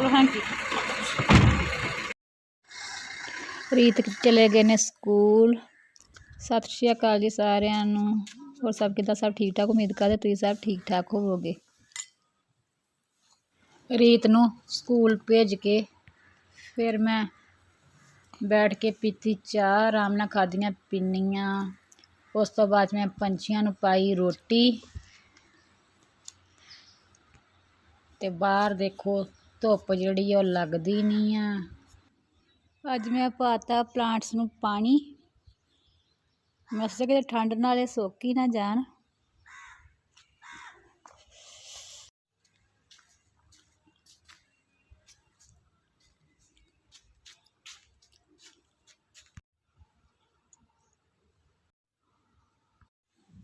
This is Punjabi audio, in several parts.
ਹਲੋ ਹਾਂਜੀ। ਰੀਤ ਚਲੇ ਗਏ ਨੇ ਸਕੂਲ? ਸਤਿ ਸ਼੍ਰੀ ਅਕਾਲ ਜੀ ਸਾਰਿਆਂ ਨੂੰ। ਹੋਰ ਸਭ ਕਿੱਦਾਂ? ਸਭ ਠੀਕ ਠਾਕ ਉਮੀਦ ਕਰਦੇ ਤੁਸੀਂ ਸਭ ਠੀਕ ਠਾਕ ਹੋਵੋਗੇ। ਰੀਤ ਨੂੰ ਸਕੂਲ ਭੇਜ ਕੇ ਫਿਰ ਮੈਂ ਬੈਠ ਕੇ ਪੀਤੀ ਚਾਹ, ਆਰਾਮ ਨਾਲ ਖਾਧੀਆਂ ਪਿੰਨੀਆਂ ਉਸ ਤੋਂ ਬਾਅਦ ਮੈਂ ਪੰਛੀਆਂ ਨੂੰ ਪਾਈ ਰੋਟੀ। ਤੇ ਬਾਹਰ ਦੇਖੋ ਧੁੱਪ ਜਿਹੜੀ ਆ ਉਹ ਲੱਗਦੀ ਨਹੀਂ ਆ। ਅੱਜ ਮੈਂ ਪਾਤਾ ਪਲਾਂਟਸ ਨੂੰ ਪਾਣੀ। ਮੈਂ ਸੋਚਿਆ ਕਿ ਠੰਡ ਨਾਲੇ ਸੁੱਕ ਹੀ ਨਾ ਜਾਣ।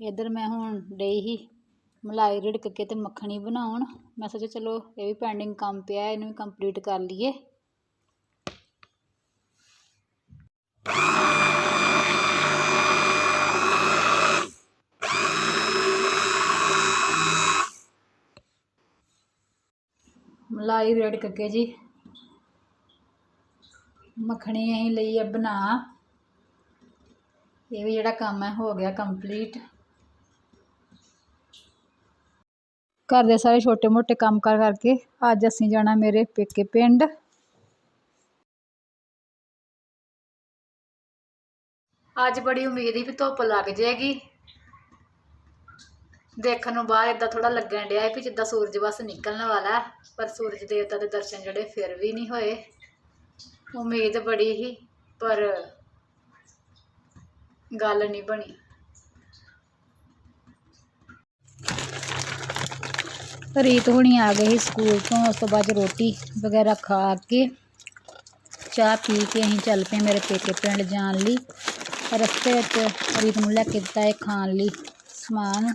ਇੱਧਰ ਮੈਂ ਹੁਣ ਡਈ ਹੀ ਮਲਾਈ ਰਿੜਕ ਕੇ ਤੇ ਮੱਖਣੀ ਬਣਾਉਣ। ਮੈਂ ਸੋਚਿਆ ਚਲੋ ਇਹ ਵੀ ਪੈਂਡਿੰਗ ਕੰਮ ਪਿਆ, ਇਹਨੂੰ ਵੀ ਕੰਪਲੀਟ ਕਰ ਲਈਏ। ਮਲਾਈ ਰਿੜਕ ਕੇ ਜੀ। ਮੱਖਣੀ ਅਸੀਂ ਲਈ ਆ ਬਣਾ। ਇਹ ਵੀ ਜਿਹੜਾ ਕੰਮ ਹੈ, ਹੋ ਗਿਆ ਕੰਪਲੀਟ ਘਰ ਦੇ ਸਾਰੇ ਛੋਟੇ ਮੋਟੇ ਕੰਮ ਕਰ ਕਰਕੇ ਅੱਜ ਅਸੀਂ ਜਾਣਾ ਮੇਰੇ ਪੇਕੇ ਪਿੰਡ। ਅੱਜ ਬੜੀ ਉਮੀਦ ਸੀ ਵੀ ਧੁੱਪ ਲੱਗ ਜਾਏਗੀ। ਦੇਖਣ ਨੂੰ ਬਾਹਰ ਇਦਾਂ ਥੋੜਾ ਲੱਗਣ ਡਿਆ ਵੀ ਜਿੱਦਾਂ ਸੂਰਜ ਬਸ ਨਿਕਲਣ ਵਾਲਾ ਹੈ, ਪਰ ਸੂਰਜ ਦੇਵਤਾ ਦੇ ਦਰਸ਼ਨ ਜਿਹੜੇ ਫਿਰ ਵੀ ਨਹੀਂ ਹੋਏ। ਉਮੀਦ ਬੜੀ ਸੀ, ਪਰ ਗੱਲ ਨਹੀਂ ਬਣੀ। ਰੀਤ ਹੁਣੀ ਆ ਗਏ ਸੀ ਸਕੂਲ ਤੋਂ ਉਸ ਤੋਂ ਬਾਅਦ ਰੋਟੀ ਵਗੈਰਾ ਖਾ ਕੇ ਚਾਹ ਪੀ ਕੇ ਅਸੀਂ ਚੱਲ ਪਏ ਮੇਰੇ ਪੇਕੇ ਪਿੰਡ ਜਾਣ ਲਈ। ਰਸਤੇ ਵਿੱਚ ਰੀਤ ਨੂੰ ਲੈ ਕੇ ਦਿੱਤਾ ਹੈ ਖਾਣ ਲਈ ਸਮਾਨ।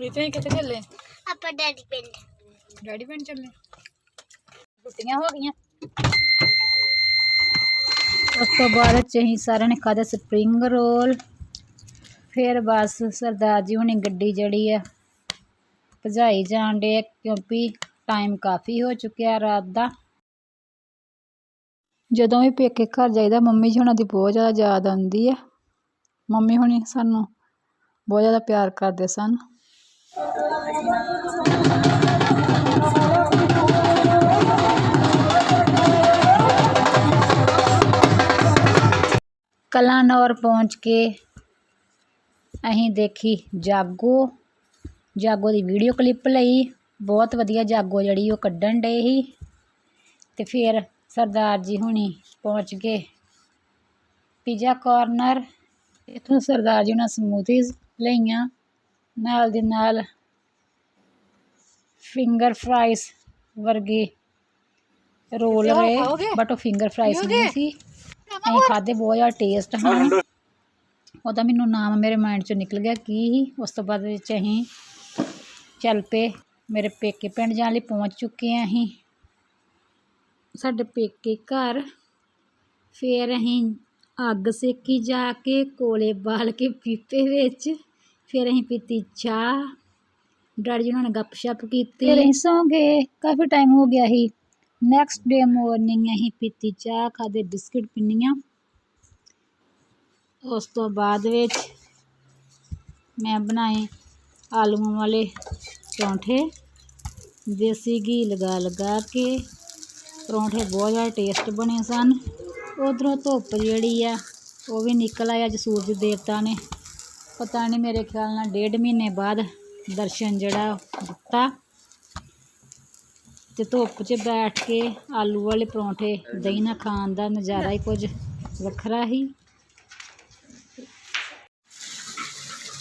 ਰੀਤ ਨੇ ਕਿੱਥੇ ਚੱਲੇ? ਆਪਾਂ ਡੈਡੀ ਪਿੰਡ। ਡੈਡੀ ਪਿੰਡ ਚੱਲੇ? ਛੁੱਟੀਆਂ ਹੋ ਗਈਆਂ। ਉਸ ਤੋਂ ਬਾਅਦ ਚ ਅਸੀਂ ਸਾਰਿਆਂ ਨੇ ਖਾਧਾ ਸਪਰਿੰਗ ਰੋਲ। ਫਿਰ ਬਸ ਸਰਦਾਰ ਜੀ ਹੁਣੀ ਗੱਡੀ ਜਿਹੜੀ ਆ ਭਜਾਈ ਜਾਣ ਡੇ ਕਿਉਂਕਿ ਟਾਈਮ ਕਾਫੀ ਹੋ ਚੁੱਕਿਆ ਰਾਤ ਦਾ। ਜਦੋਂ ਵੀ ਪੇਕੇ ਘਰ ਜਾਈਦਾ, ਮੰਮੀ ਜੀ ਹੁਣਾਂ ਦੀ ਬਹੁਤ ਜ਼ਿਆਦਾ ਯਾਦ ਆਉਂਦੀ ਹੈ ਮੰਮੀ ਹੁਣੀ ਸਾਨੂੰ ਬਹੁਤ ਜ਼ਿਆਦਾ ਪਿਆਰ ਕਰਦੇ ਸਨ। ਕਲਾਨੌਰ ਪਹੁੰਚ ਕੇ ਅਸੀਂ ਦੇਖੀ ਜਾਗੋ ਜਾਗੋ ਦੀ ਵੀਡੀਓ ਕਲਿੱਪ ਲਈ। ਬਹੁਤ ਵਧੀਆ ਜਾਗੋ ਜਿਹੜੀ ਉਹ ਕੱਢਣ ਡੇ ਸੀ। ਤੇ ਫਿਰ ਸਰਦਾਰ ਜੀ ਹੁਣੀ ਪਹੁੰਚ ਗਏ। ਪੀਜ਼ਾ ਕਾਰਨਰ ਇੱਥੋਂ ਸਰਦਾਰ ਜੀ ਉਹਨਾਂ ਸਮੂਥੀਜ਼ ਲਈਆਂ। ਨਾਲ ਦੇ ਨਾਲ ਫਿੰਗਰ ਫਰਾਈਜ਼ ਵਰਗੇ ਰੋਲ ਰਹੇ ਬਟ ਉਹ ਫਿੰਗਰ ਫਰਾਈਜ਼ ਨਹੀਂ ਸੀ। ਅਸੀਂ ਖਾਦੇ ਬਹੁਤ ਜ਼ਿਆਦਾ ਟੇਸਟ ਹਨ ਉਹਦਾ ਮੈਨੂੰ ਨਾਮ ਮੇਰੇ ਮਾਈਂਡ ਚੋਂ ਨਿਕਲ ਗਿਆ ਕੀ ਸੀ ਉਸ ਤੋਂ ਬਾਅਦ ਵਿੱਚ ਅਸੀਂ ਚੱਲ ਪਏ, ਮੇਰੇ ਪੇਕੇ ਪਿੰਡ ਜਾਣ ਲਈ ਪਹੁੰਚ ਚੁੱਕੇ ਹਾਂ ਅਸੀਂ। ਸਾਡੇ ਪੇਕੇ ਘਰ, ਫਿਰ ਅਸੀਂ ਅੱਗ ਸੇਕੀ ਜਾ ਕੇ, ਕੋਲੇ ਬਾਲ ਕੇ ਪੀਪੇ ਵਿੱਚ, ਫਿਰ ਅਸੀਂ ਪੀਤੀ ਚਾਹ। ਡੈਡੀ ਜੀ ਉਹਨਾਂ ਨੇ ਗੱਪਸ਼ਪ ਕੀਤੀ। ਫਿਰ ਅਸੀਂ ਸੌਂ ਗਏ। ਕਾਫੀ ਟਾਈਮ ਹੋ ਗਿਆ ਸੀ। ਨੈਕਸਟ ਡੇ ਮਾਰਨਿੰਗ ਅਸੀਂ ਪੀਤੀ ਚਾਹ ਖਾਦੇ ਬਿਸਕਿਟ, ਪਿੰਨੀਆਂ। ਉਸ ਤੋਂ ਬਾਅਦ ਵਿੱਚ ਮੈਂ ਬਣਾਏ ਆਲੂਆਂ ਵਾਲੇ ਪਰੌਂਠੇ। ਦੇਸੀ ਘੀ ਲਗਾ ਲਗਾ ਕੇ ਪਰੌਂਠੇ ਬਹੁਤ ਜ਼ਿਆਦਾ ਟੇਸਟ ਬਣੇ ਸਨ। ਉਧਰੋਂ ਧੁੱਪ ਜਿਹੜੀ ਆ, ਉਹ ਵੀ ਨਿਕਲ ਆਇਆ ਅੱਜ ਸੂਰਜ ਦੇਵਤਾ ਨੇ। ਪਤਾ ਨਹੀਂ ਮੇਰੇ ਖਿਆਲ ਨਾਲ ਡੇਢ ਮਹੀਨੇ ਬਾਅਦ ਦਰਸ਼ਨ ਜਿਹੜਾ ਦਿੱਤਾ। ਤੇ ਧੁੱਪ 'ਚ ਬੈਠ ਕੇ ਆਲੂ ਵਾਲੇ ਪਰੌਂਠੇ ਦਹੀਂ ਨਾਲ ਖਾਣ ਦਾ ਨਜ਼ਾਰਾ ਹੀ ਕੁਝ ਵੱਖਰਾ ਹੀ।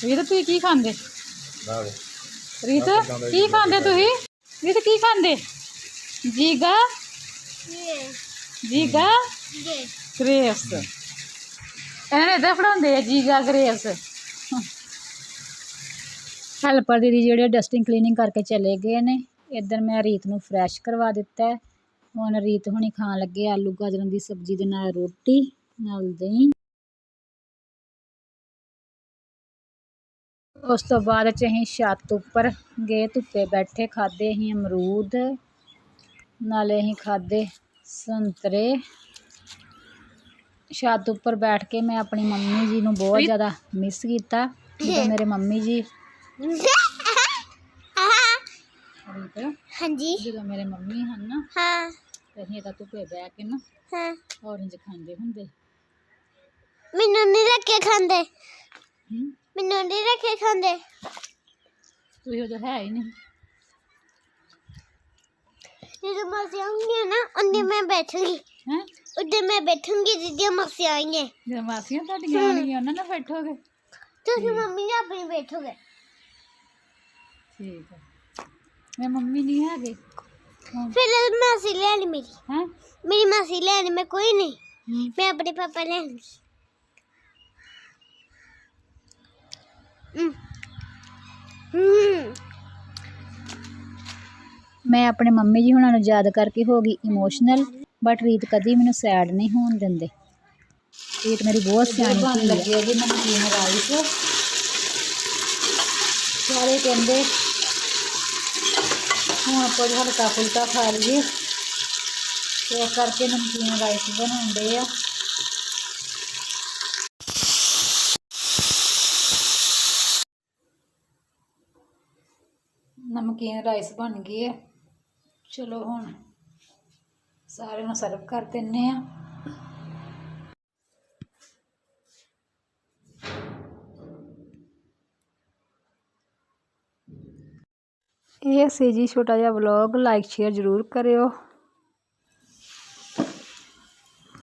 ਰੀਤ ਤੁਸੀਂ ਕੀ ਖਾਂਦੇ? ਰੀਤ ਕੀ ਖਾਂਦੇ ਤੁਸੀਂ? ਰੀਤ ਕੀ ਖਾਂਦੇ? ਜੀਗਾ? ਜੀਗਾ? ਇਹ ਗ੍ਰੇਪਸ ਇਹਨਾਂ ਨੇ ਇਦਾਂ ਫੜਾਉਂਦੇ ਆ ਜੀਗਾ ਗ੍ਰੇਪਸ ਹੈਲਪਰ ਦੀਦੀ ਜਿਹੜੇ ਡਸਟਿੰਗ ਕਲੀਨਿੰਗ ਕਰਕੇ ਚਲੇ ਗਏ ਨੇ ਇੱਧਰ ਮੈਂ ਰੀਤ ਨੂੰ ਫਰੈਸ਼ ਕਰਵਾ ਦਿੱਤਾ। ਹੁਣ ਰੀਤ ਹੁਣੀ ਖਾਣ ਲੱਗੇ ਆਲੂ ਗਾਜਰਾਂ ਦੀ ਸਬਜ਼ੀ ਦੇ ਨਾਲ ਰੋਟੀ ਨਾਲ ਦਹੀਂ। ਉਸ ਤੋਂ ਬਾਅਦ ਚ ਅਸੀਂ ਛੱਤ ਉੱਪਰ ਗਏ ਧੁੱਪੇ ਬੈਠੇ ਖਾਦੇ ਅਸੀਂ ਅਮਰੂਦ ਨਾਲੇ ਅਸੀਂ ਖਾਦੇ ਸੰਤਰੇ। ਛੱਤ ਉੱਪਰ ਬੈਠ ਕੇ ਮੈਂ ਆਪਣੀ ਮੰਮੀ ਜੀ ਨੂੰ ਬਹੁਤ ਜ਼ਿਆਦਾ ਮਿਸ ਕੀਤਾ। ਜਦੋਂ ਮੇਰੇ ਮੰਮੀ ਜੀ ਹਾਂਜੀ। ਜਦੋਂ ਮੇਰੇ ਮੰਮੀ ਹਨ ਨਾ ਹਾਂ। ਤੇ ਅਸੀਂ ਤਾਂ ਧੁੱਪੇ ਬਹਿ ਕੇ ਨਾ ਹਾਂ। ਔਰੰਜ ਖਾਂਦੇ ਹੁੰਦੇ। ਮੈਨੂੰ ਨਹੀਂ ਰੱਖੇ ਖਾਂਦੇ। ਹੂੰ ਮੈਨੂੰ ਨਹੀਂ ਰੱਖੇ ਖਾਂਦੇ। ਤੁਸੀਂ ਉਦੋਂ ਹੈ ਹੀ ਨਹੀਂ। ਜਦੋਂ ਮਾਸੀ ਆਉਂਗੀ ਨਾ ਉਹਨੇ ਮੈਂ ਬੈਠੂਗੀ। ਹੈ? ਉੱਤੇ ਮੈਂ ਬੈਠੂਗੀ ਜਿੱਦੇ ਮਾਸੀ ਆਏਂਗੇ ਜਦੋਂ ਮਾਸੀਆਂ ਤੁਹਾਡੀਆਂ ਆਉਣਗੀਆਂ ਉਹਨਾਂ ਨਾਲ ਬੈਠੋਗੇ? ਤੁਸੀਂ ਮੰਮੀ ਨਾਲ ਆਪਣੀ ਬੈਠੋਗੇ। ਠੀਕ ਹੈ ਮੈਂ ਮੰਮੀ ਨਹੀਂ ਹੈਗੇ। ਫਿਰ ਮਾਸੀ ਲੈਣੀ ਮੇਰੀ। ਹੈ? ਮੇਰੀ ਮਾਸੀ ਲੈਣੀ ਮੈਂ ਕੋਈ ਨਹੀਂ। ਮੈਂ ਆਪਣੇ ਪਾਪਾ ਲੈਣੀ ਹਮ ਮੈਂ ਆਪਣੇ ਮੰਮੀ ਜੀ ਹੁਣਾਂ ਨੂੰ ਯਾਦ ਕਰਕੇ ਹੋ ਗਈ ਇਮੋਸ਼ਨਲ ਬਟ ਰੀਤ ਕਦੀ ਮੈਨੂੰ ਸੈਡ ਨਹੀਂ ਹੋਣ ਦਿੰਦੇ। ਰੀਤ ਮੇਰੀ ਬਹੁਤ ਸਿਆਣੀ ਧੀ ਲੱਗੀ ਹੈ ਜੀ ਨਮਕੀਨ ਰਾਈਸ ਸਾਰੇ ਕਹਿੰਦੇ ਹੁਣ ਆਪਾਂ ਹਲਕਾ ਫੁਲਕਾ ਖਾ ਲਈਏ। ਤੇ ਕਰਕੇ ਨਮਕੀਨ ਰਾਈਸ ਬਣਾਉਂਦੇ ਆ। ਨਮਕੀਨ ਰਾਈਸ ਬਣ ਗਏ ਆ। ਚਲੋ ਹੁਣ ਸਾਰਿਆਂ ਨੂੰ ਸਰਵ ਕਰ ਦਿੰਨੇ ਆ। ਇਹ ਸੀ ਜੀ ਛੋਟਾ ਜਿਹਾ ਵਲੌਗ ਲਾਈਕ ਸ਼ੇਅਰ ਜ਼ਰੂਰ ਕਰਿਓ।